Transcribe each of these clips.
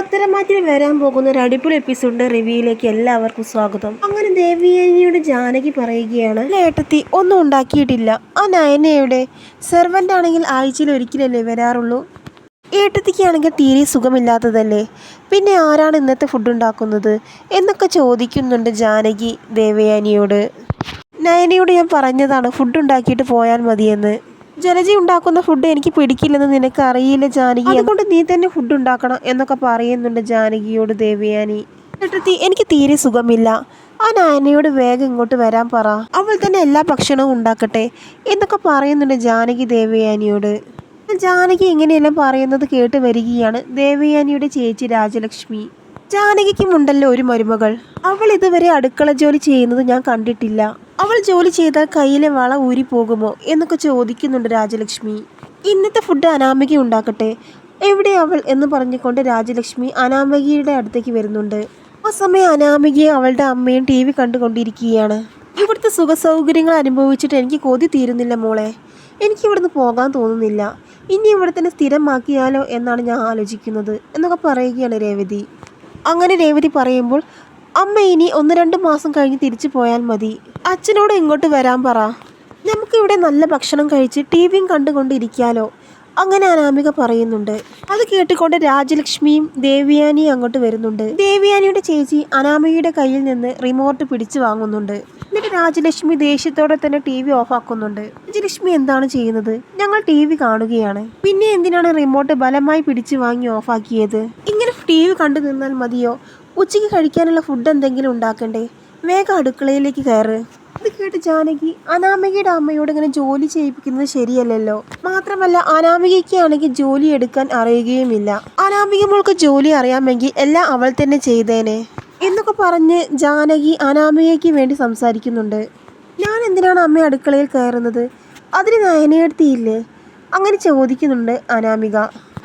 പത്തരമാറ്റിൽ വരാൻ പോകുന്ന ഒരു അടിപൊളി എപ്പിസോഡിന്റെ റിവ്യൂയിലേക്ക് എല്ലാവർക്കും സ്വാഗതം. അങ്ങനെ ദേവിയേനിയുടെ ജാനകി പറയുകയാണ് ഏട്ടത്തി ഒന്നും ഉണ്ടാക്കിയിട്ടില്ല. ആ നയനയുടെ സെർവന്റ് ആണെങ്കിൽ ആഴ്ചയിൽ ഒരിക്കലല്ലേ വരാറുള്ളൂ? ഏട്ടത്തിക്കാണെങ്കിൽ തീരെ സുഖമില്ലാത്തതല്ലേ? പിന്നെ ആരാണ് ഇന്നത്തെ ഫുഡ് ഉണ്ടാക്കുന്നത്? എന്നൊക്കെ ചോദിക്കുന്നുണ്ട് ജാനകി ദേവയാനിയോട്. നയനയോട് ഞാൻ പറഞ്ഞതാണ് ഫുഡ് ഉണ്ടാക്കിയിട്ട് പോയാൽ മതിയെന്ന്. ജലജ ഉണ്ടാക്കുന്ന ഫുഡ് എനിക്ക് പിടിക്കില്ലെന്ന് നിനക്ക് അറിയില്ല ജാനകി? അതുകൊണ്ട് നീ തന്നെ ഫുഡ് ഉണ്ടാക്കണം എന്നൊക്കെ പറയുന്നുണ്ട് ജാനകിയോട് ദേവയാനി. ചേട്ടത്തി എനിക്ക് തീരെ സുഖമില്ല. ആ നായനയോട് വേഗം ഇങ്ങോട്ട് വരാൻ പറ. അവൾ തന്നെ എല്ലാ ഭക്ഷണവും ഉണ്ടാക്കട്ടെ എന്നൊക്കെ പറയുന്നുണ്ട് ജാനകി ദേവയാനിയോട്. ജാനകി ഇങ്ങനെയെല്ലാം പറയുന്നത് കേട്ട് വരികയാണ് ദേവയാനിയുടെ ചേച്ചി രാജലക്ഷ്മി. ജാനകിക്കുമുണ്ടല്ലോ ഒരു മരുമകൾ. അവൾ ഇതുവരെ അടുക്കള ജോലി ചെയ്യുന്നത് ഞാൻ കണ്ടിട്ടില്ല. അവൾ ജോലി ചെയ്താൽ കയ്യിലെ വള ഊരി പോകുമോ എന്നൊക്കെ ചോദിക്കുന്നുണ്ട് രാജലക്ഷ്മി. ഇന്നത്തെ ഫുഡ് അനാമിക ഉണ്ടാക്കട്ടെ എവിടെ അവൾ എന്ന് പറഞ്ഞുകൊണ്ട് രാജലക്ഷ്മി അനാമികയുടെ അടുത്തേക്ക് വരുന്നുണ്ട്. ആ സമയം അനാമികയെ അവളുടെ അമ്മയും ടി വി കണ്ടുകൊണ്ടിരിക്കുകയാണ്. ഇവിടുത്തെ സുഖ സൗകര്യങ്ങൾ അനുഭവിച്ചിട്ട് എനിക്ക് കൊതി തീരുന്നില്ല മോളെ. എനിക്ക് ഇവിടുന്ന് പോകാൻ തോന്നുന്നില്ല. ഇനി ഇവിടെ തന്നെ സ്ഥിരമാക്കിയാലോ എന്നാണ് ഞാൻ ആലോചിക്കുന്നത് എന്നൊക്കെ പറയുകയാണ് രേവതി. അങ്ങനെ രേവതി പറയുമ്പോൾ അമ്മ ഇനി ഒന്ന് രണ്ട് മാസം കഴിഞ്ഞ് തിരിച്ചു പോയാൽ മതി. അച്ഛനോട് ഇങ്ങോട്ട് വരാൻ പറ. നമുക്കിവിടെ നല്ല ഭക്ഷണം കഴിച്ച് ടി വിയും കണ്ടുകൊണ്ടിരിക്കാലോ. അങ്ങനെ അനാമിക പറയുന്നുണ്ട്. അത് കേട്ടുകൊണ്ട് രാജലക്ഷ്മിയും ദേവിയാനിയും അങ്ങോട്ട് വരുന്നുണ്ട്. ദേവിയാനിയുടെ ചേച്ചി അനാമികയുടെ കയ്യിൽ നിന്ന് റിമോട്ട് പിടിച്ചു വാങ്ങുന്നുണ്ട്. എന്നിട്ട് രാജലക്ഷ്മി ദേഷ്യത്തോടെ തന്നെ ടി വി ഓഫാക്കുന്നുണ്ട്. രാജലക്ഷ്മി എന്താണ് ചെയ്യുന്നത്? ഞങ്ങൾ ടി വി കാണുകയാണ്. പിന്നെ എന്തിനാണ് റിമോട്ട് ബലമായി പിടിച്ചു വാങ്ങി ഓഫാക്കിയത്? ഇങ്ങനെ ടി വി കണ്ടു നിന്നാൽ മതിയോ? ഉച്ചയ്ക്ക് കഴിക്കാനുള്ള ഫുഡ് എന്തെങ്കിലും ഉണ്ടാക്കണ്ടേ? വേഗം അടുക്കളയിലേക്ക് കയറ്. ഇത് കേട്ട് ജാനകി അനാമികയുടെ അമ്മയോട് ഇങ്ങനെ ജോലി ചെയ്യിപ്പിക്കുന്നത് ശരിയല്ലല്ലോ. മാത്രമല്ല അനാമികയ്ക്കാണെങ്കിൽ ജോലി എടുക്കാൻ അറിയുകയുമില്ല. അനാമിക മോൾക്ക് ജോലി അറിയാമെങ്കിൽ എല്ലാം അവൾ തന്നെ ചെയ്തേനെ. എന്നൊക്കെ പറഞ്ഞ് ജാനകി അനാമികയ്ക്ക് വേണ്ടി സംസാരിക്കുന്നുണ്ട്. ഞാൻ എന്തിനാണ് അമ്മ അടുക്കളയിൽ കയറുന്നത്? അതിന് നയനയെടുത്തിയില്ലേ അങ്ങനെ ചോദിക്കുന്നുണ്ട് അനാമിക.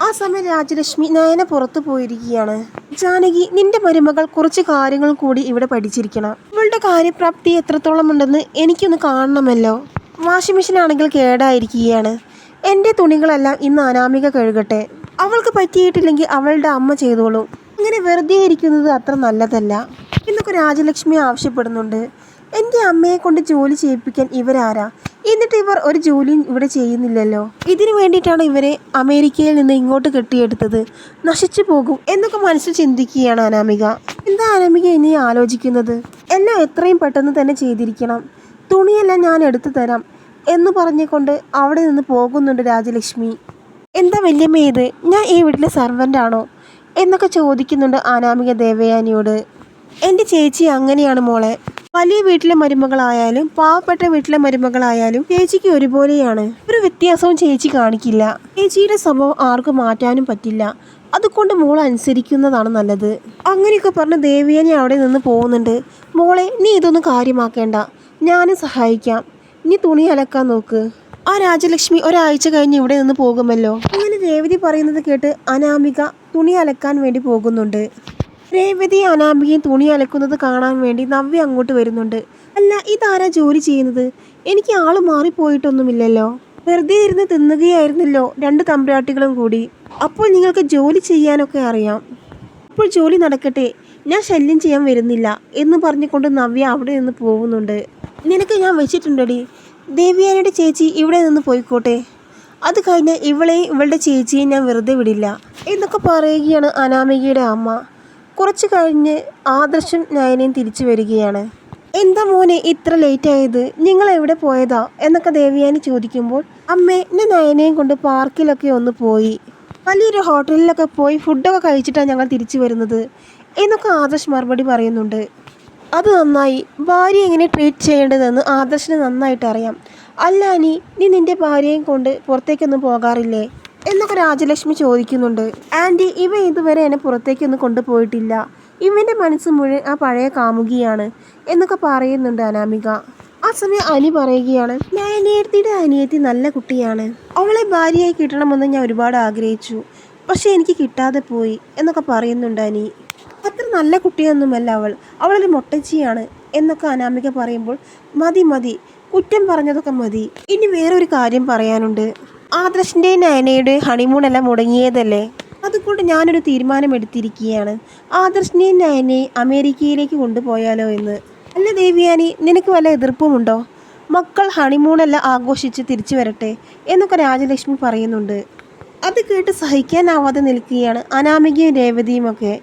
ആ സമയം രാജലക്ഷ്മി നയന പുറത്തു പോയിരിക്കുകയാണ്. ജാനകി നിന്റെ മരുമകൾ കുറച്ച് കാര്യങ്ങൾ കൂടി ഇവിടെ പഠിച്ചിരിക്കണം. ഇവളുടെ കാര്യപ്രാപ്തി എത്രത്തോളം ഉണ്ടെന്ന് എനിക്കൊന്ന് കാണണമല്ലോ. വാഷിംഗ് മെഷീൻ ആണെങ്കിൽ കേടായിരിക്കുകയാണ്. എന്റെ തുണികളെല്ലാം ഇന്ന് അനാമിക കഴുകട്ടെ. അവൾക്ക് പറ്റിയിട്ടില്ലെങ്കിൽ അവളുടെ അമ്മ ചെയ്തോളൂ. ഇങ്ങനെ വെറുതെ ഇരിക്കുന്നത് അത്ര നല്ലതല്ല. എന്നൊക്കെ രാജലക്ഷ്മി ആവശ്യപ്പെടുന്നുണ്ട്. എന്റെ അമ്മയെ കൊണ്ട് ജോലി ചെയ്യിപ്പിക്കാൻ ഇവരാരാ? എന്നിട്ട് ഇവർ ഒരു ജോലിയും ഇവിടെ ചെയ്യുന്നില്ലല്ലോ. ഇതിനു വേണ്ടിയിട്ടാണ് ഇവരെ അമേരിക്കയിൽ നിന്ന് ഇങ്ങോട്ട് കെട്ടിയെടുത്തത്. നശിച്ചു പോകും എന്നൊക്കെ മനസ്സിൽ ചിന്തിക്കുകയാണ് അനാമിക. എന്താ അനാമിക ഇനി ആലോചിക്കുന്നത്? എല്ലാം എത്രയും പെട്ടെന്ന് തന്നെ ചെയ്തിരിക്കണം. തുണിയെല്ലാം ഞാൻ എടുത്തു തരാം എന്ന് പറഞ്ഞുകൊണ്ട് അവിടെ നിന്ന് പോകുന്നുണ്ട് രാജലക്ഷ്മി. എന്താ വല്യമ്മ ഇത്? ഞാൻ ഈ വീട്ടിലെ സർവന്റ് ആണോ? എന്നൊക്കെ ചോദിക്കുന്നുണ്ട് അനാമിക ദേവയാനിയോട്. എന്റെ ചേച്ചി അങ്ങനെയാണ് മോളെ. വലിയ വീട്ടിലെ മരുമകളായാലും പാവപ്പെട്ട വീട്ടിലെ മരുമകളായാലും ചേച്ചിക്ക് ഒരുപോലെയാണ്. ഒരു വ്യത്യാസവും ചേച്ചി കാണിക്കില്ല. ചേച്ചിയുടെ സ്വഭാവം ആർക്കും മാറ്റാനും പറ്റില്ല. അതുകൊണ്ട് മോൾ അനുസരിക്കുന്നതാണ് നല്ലത്. അങ്ങനെയൊക്കെ പറഞ്ഞ് ദേവിയനെ അവിടെ നിന്ന് പോകുന്നുണ്ട്. മോളെ നീ ഇതൊന്നും കാര്യമാക്കേണ്ട. ഞാനും സഹായിക്കാം. നീ തുണി അലക്കാൻ നോക്ക്. ആ രാജലക്ഷ്മി ഒരാഴ്ച കഴിഞ്ഞ് ഇവിടെ നിന്ന് പോകുമല്ലോ. അങ്ങനെ രേവതി പറയുന്നത് കേട്ട് അനാമിക തുണി അലക്കാൻ വേണ്ടി പോകുന്നുണ്ട്. രേവതി അനാമികയും തുണി അലക്കുന്നത് കാണാൻ വേണ്ടി നവ്യ അങ്ങോട്ട് വരുന്നുണ്ട്. അല്ല ഇതാരാ ജോലി ചെയ്യുന്നത്? എനിക്ക് ആൾ മാറിപ്പോയിട്ടൊന്നുമില്ലല്ലോ. വെറുതെ ഇരുന്ന് തിന്നുകയായിരുന്നല്ലോ രണ്ട് തമ്പ്രാട്ടികളും കൂടി. അപ്പോൾ നിങ്ങൾക്ക് ജോലി ചെയ്യാനൊക്കെ അറിയാം. അപ്പോൾ ജോലി നടക്കട്ടെ. ഞാൻ ശല്യം ചെയ്യാൻ വരുന്നില്ല എന്ന് പറഞ്ഞുകൊണ്ട് നവ്യ അവിടെ നിന്ന് പോകുന്നുണ്ട്. നിനക്ക് ഞാൻ വെച്ചിട്ടുണ്ടടി. ദേവിയാനയുടെ ചേച്ചി ഇവിടെ നിന്ന് പോയിക്കോട്ടെ. അത് കഴിഞ്ഞ് ഇവളെയും ഇവളുടെ ചേച്ചിയെയും ഞാൻ വെറുതെ വിടില്ല. എന്നൊക്കെ പറയുകയാണ് അനാമികയുടെ അമ്മ. കുറച്ച് കഴിഞ്ഞ് ആദർശം നയനയും തിരിച്ചു വരികയാണ്. എന്താ മോനെ ഇത്ര ലേറ്റ് ആയത്? നിങ്ങൾ എവിടെ പോയതാ? എന്നൊക്കെ ദേവിയാനി ചോദിക്കുമ്പോൾ അമ്മേ എന്നെ നയനയും കൊണ്ട് പാർക്കിലൊക്കെ ഒന്ന് പോയി. വലിയൊരു ഹോട്ടലിലൊക്കെ പോയി ഫുഡൊക്കെ കഴിച്ചിട്ടാണ് ഞങ്ങൾ തിരിച്ചു വരുന്നത് എന്നൊക്കെ ആദർശ് മറുപടി പറയുന്നുണ്ട്. അത് നന്നായി. ഭാര്യ എങ്ങനെ ട്രീറ്റ് ചെയ്യേണ്ടതെന്ന് ആദർശിന് നന്നായിട്ട് അറിയാം അല്ലാനി നീ നിന്റെ ഭാര്യയും കൊണ്ട് പുറത്തേക്കൊന്നും പോകാറില്ലേ? എന്നൊക്കെ രാജലക്ഷ്മി ചോദിക്കുന്നുണ്ട്. ആന്റി ഇവ ഇതുവരെ എന്നെ പുറത്തേക്കൊന്നും കൊണ്ടുപോയിട്ടില്ല. ഇവന്റെ മനസ്സ് മുഴുവൻ ആ പഴയ കാമുകിയാണ് എന്നൊക്കെ പറയുന്നുണ്ട് അനാമിക. ആ സമയം അനി പറയുകയാണ് ഞാൻ നയനേർത്തിയുടെ അനിയത്തി നല്ല കുട്ടിയാണ്. അവളെ ഭാര്യയായി കിട്ടണമെന്ന് ഞാൻ ഒരുപാട് ആഗ്രഹിച്ചു. പക്ഷേ എനിക്ക് കിട്ടാതെ പോയി എന്നൊക്കെ പറയുന്നുണ്ട് അനി. അത്ര നല്ല കുട്ടിയൊന്നുമല്ല അവൾ. അവളൊരു മൊട്ടച്ചിയാണ് എന്നൊക്കെ അനാമിക പറയുമ്പോൾ മതി മതി. കുറ്റം പറഞ്ഞതൊക്കെ മതി. ഇനി വേറൊരു കാര്യം പറയാനുണ്ട്. ആദർശിന്റെയും നയനയുടെ ഹണിമൂൺ എല്ലാം മുടങ്ങിയതല്ലേ? അതുകൊണ്ട് ഞാനൊരു തീരുമാനം എടുത്തിരിക്കുകയാണ്. ആദർശിനെയും നയനെയും അമേരിക്കയിലേക്ക് കൊണ്ടുപോയാലോ എന്ന്. അല്ല ദേവിയാനി നിനക്ക് വല്ല എതിർപ്പുമുണ്ടോ? മക്കൾ ഹണിമൂണെല്ലാം ആഘോഷിച്ച് തിരിച്ചു വരട്ടെ എന്നൊക്കെ രാജലക്ഷ്മി പറയുന്നുണ്ട്. അത് കേട്ട് സഹിക്കാനാവാതെ നിൽക്കുകയാണ് അനാമികയും രേവതിയും ഒക്കെ.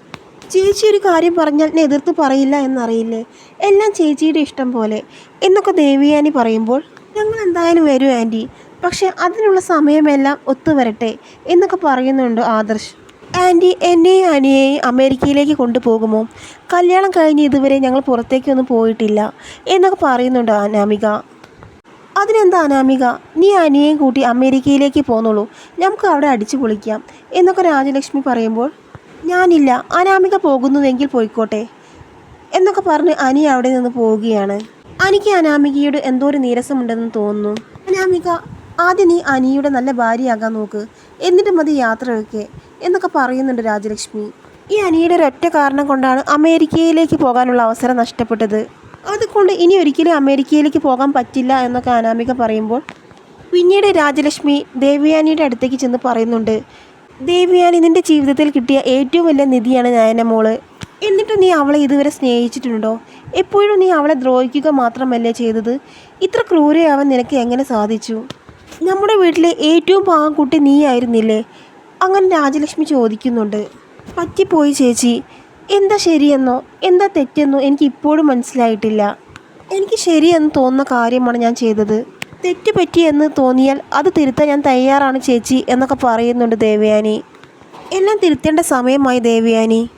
ചേച്ചി ഒരു കാര്യം പറഞ്ഞാൽ എതിർത്ത് പറയില്ല എന്നറിയില്ലേ? എല്ലാം ചേച്ചിയുടെ ഇഷ്ടം പോലെ എന്നൊക്കെ ദേവിയാനി പറയുമ്പോൾ ഞങ്ങൾ എന്തായാലും വരും ആന്റി. പക്ഷെ അതിനുള്ള സമയമെല്ലാം ഒത്തുവരട്ടെ എന്നൊക്കെ പറയുന്നുണ്ട് ആദർശ്. ആന്റി എന്നെയും അനിയെയും അമേരിക്കയിലേക്ക് കൊണ്ടുപോകുമോ? കല്യാണം കഴിഞ്ഞ് ഇതുവരെ ഞങ്ങൾ പുറത്തേക്കൊന്നും പോയിട്ടില്ല എന്നൊക്കെ പറയുന്നുണ്ട് അനാമിക. അതിനെന്താ അനാമിക? നീ അനിയെയും കൂട്ടി അമേരിക്കയിലേക്ക് പോന്നോളൂ. നമുക്ക് അവിടെ അടിച്ചു പൊളിക്കാം എന്നൊക്കെ രാജലക്ഷ്മി പറയുമ്പോൾ ഞാനില്ല അനാമിക പോകുന്നുവെങ്കിൽ പോയിക്കോട്ടെ എന്നൊക്കെ പറഞ്ഞ് അനി അവിടെ നിന്ന് പോവുകയാണ്. അനിക്ക് അനാമികയോട് എന്തോ ഒരു നീരസമുണ്ടെന്ന് തോന്നുന്നു. അനാമിക ആദ്യം നീ അനിയുടെ നല്ല ഭാര്യയാകാൻ നോക്ക്. എന്നിട്ട് മതി യാത്രയൊക്കെ എന്നൊക്കെ പറയുന്നുണ്ട് രാജലക്ഷ്മി. ഈ അനിയുടെ ഒരൊറ്റ കാരണം കൊണ്ടാണ് അമേരിക്കയിലേക്ക് പോകാനുള്ള അവസരം നഷ്ടപ്പെട്ടത്. അതുകൊണ്ട് ഇനി ഒരിക്കലും അമേരിക്കയിലേക്ക് പോകാൻ പറ്റില്ല എന്നൊക്കെ അനാമിക പറയുമ്പോൾ പിന്നീട് രാജലക്ഷ്മി ദേവിയാനിയുടെ അടുത്തേക്ക് ചെന്ന് പറയുന്നുണ്ട് ദേവിയാനി നിന്റെ ജീവിതത്തിൽ കിട്ടിയ ഏറ്റവും വലിയ നിധിയാണ് നയനമോൾ എന്നിട്ട് നീ അവളെ ഇതുവരെ സ്നേഹിച്ചിട്ടുണ്ടോ? എപ്പോഴും നീ അവളെ ദ്രോഹിക്കുക മാത്രമല്ലേ ചെയ്തത്? ഇത്ര ക്രൂരയാവാൻ നിനക്ക് എങ്ങനെ സാധിച്ചു? നമ്മുടെ വീട്ടിലെ ഏറ്റവും പാങ്കുട്ടി നീ നീയായിരുന്നില്ലേ? അങ്ങനെ രാജലക്ഷ്മി ചോദിക്കുന്നുണ്ട്. പറ്റിപ്പോയി ചേച്ചി. എന്താ ശരിയെന്നോ? എന്താ തെറ്റെന്നോ എനിക്ക് ഇപ്പോഴും മനസ്സിലായിട്ടില്ല. എനിക്ക് ശരിയെന്ന് തോന്നുന്ന കാര്യമാണ് ഞാൻ ചെയ്തത്. തെറ്റ് പറ്റിയെന്ന് തോന്നിയാൽ അത് തിരുത്താൻ ഞാൻ തയ്യാറാണ് ചേച്ചി എന്നൊക്കെ പറയുന്നുണ്ട് ദേവയാനി. എല്ലാം തിരുത്തേണ്ട സമയമായി ദേവയാനി.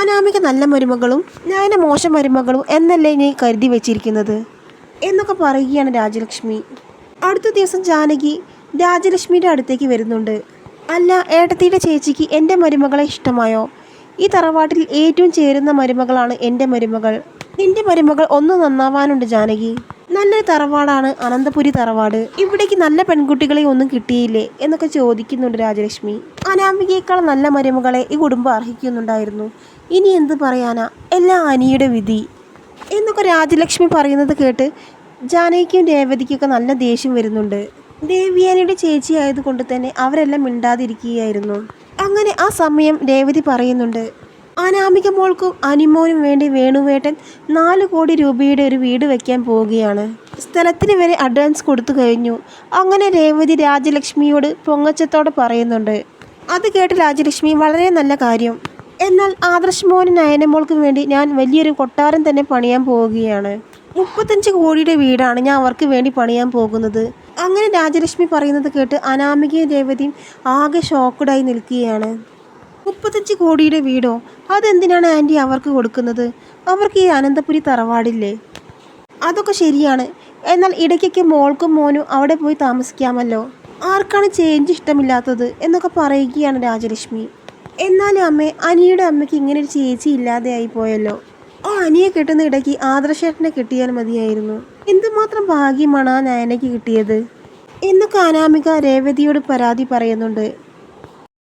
അനാമിക നല്ല മരുമകളും ഞാൻ മോശം മരുമകളും എന്നല്ലേ ഇനി കരുതി വെച്ചിരിക്കുന്നത്? എന്നൊക്കെ പറയുകയാണ് രാജലക്ഷ്മി. അടുത്ത ദിവസം ജാനകി രാജലക്ഷ്മിയുടെ അടുത്തേക്ക് വരുന്നുണ്ട്. അല്ല ഏട്ടത്തിയുടെ ചേച്ചിക്ക് എന്റെ മരുമകളെ ഇഷ്ടമായോ? ഈ തറവാട്ടിൽ ഏറ്റവും ചേരുന്ന മരുമകളാണ് എന്റെ മരുമകൾ. നിന്റെ മരുമകൾ ഒന്ന് നന്നാവാനുണ്ട് ജാനകി. നല്ലൊരു തറവാടാണ് അനന്തപുരി തറവാട്. ഇവിടേക്ക് നല്ല പെൺകുട്ടികളെ ഒന്നും കിട്ടിയില്ലേ എന്നൊക്കെ ചോദിക്കുന്നുണ്ട് രാജലക്ഷ്മി. അനാമികയേക്കാൾ നല്ല മരുമകളെ ഈ കുടുംബം അർഹിക്കുന്നുണ്ടായിരുന്നു. ഇനി എന്ത് പറയാനാ? എല്ലാ അനിയുടെ വിധി. എന്നൊക്കെ രാജലക്ഷ്മി പറയുന്നത് കേട്ട് ജാനകിക്കും രേവതിക്കൊക്കെ നല്ല ദേഷ്യം വരുന്നുണ്ട്. ദേവിയാനിയുടെ ചേച്ചി ആയതുകൊണ്ട് തന്നെ അവരെല്ലാം മിണ്ടാതിരിക്കുകയായിരുന്നു. അങ്ങനെ ആ സമയം രേവതി പറയുന്നുണ്ട് അനാമിക മോൾക്കും അനിമോനും വേണ്ടി വേണുവേട്ടൻ നാല് കോടി രൂപയുടെ ഒരു വീട് വയ്ക്കാൻ പോവുകയാണ്. സ്ഥലത്തിന് വരെ അഡ്വാൻസ് കൊടുത്തു കഴിഞ്ഞു. അങ്ങനെ രേവതി രാജലക്ഷ്മിയോട് പൊങ്ങച്ചത്തോടെ പറയുന്നുണ്ട് അത് കേട്ട് രാജലക്ഷ്മി വളരെ നല്ല കാര്യം. എന്നാൽ ആദർശ് മോനും നയനമോൾക്കും വേണ്ടി ഞാൻ വലിയൊരു കൊട്ടാരം തന്നെ പണിയാൻ പോവുകയാണ്. മുപ്പത്തഞ്ച് കോടിയുടെ വീടാണ് ഞാൻ അവർക്ക് വേണ്ടി പണിയാൻ പോകുന്നത്. അങ്ങനെ രാജലക്ഷ്മി പറയുന്നത് കേട്ട് അനാമികയും രേവതിയും ആകെ ഷോക്കഡായി നിൽക്കുകയാണ്. മുപ്പത്തഞ്ച് കോടിയുടെ വീടോ? അതെന്തിനാണ് ആന്റി അവർക്ക് കൊടുക്കുന്നത്? അവർക്ക് ഈ അനന്തപുരി തറവാടില്ലേ? അതൊക്കെ ശരിയാണ്. എന്നാൽ ഇടയ്ക്കൊക്കെ മോൾക്കും മോനും അവിടെ പോയി താമസിക്കാമല്ലോ. ആർക്കാണ് ചേഞ്ച് ഇഷ്ടമില്ലാത്തത് എന്നൊക്കെ പറയുകയാണ് രാജലക്ഷ്മി. എന്നാലും അമ്മേ അനിയുടെ അമ്മയ്ക്ക് ഇങ്ങനെ ഒരു ചേച്ചി ഇല്ലാതെയായി പോയല്ലോ. ആ അനിയെ കിട്ടുന്ന ഇടയ്ക്ക് ആദർശേട്ടനെ കിട്ടിയാൽ മതിയായിരുന്നു. എന്തുമാത്രം ഭാഗ്യമാണ് ആ നയനയ്ക്ക് കിട്ടിയത്? എന്നൊക്കെ അനാമിക രേവതിയോട് പരാതി പറയുന്നുണ്ട്.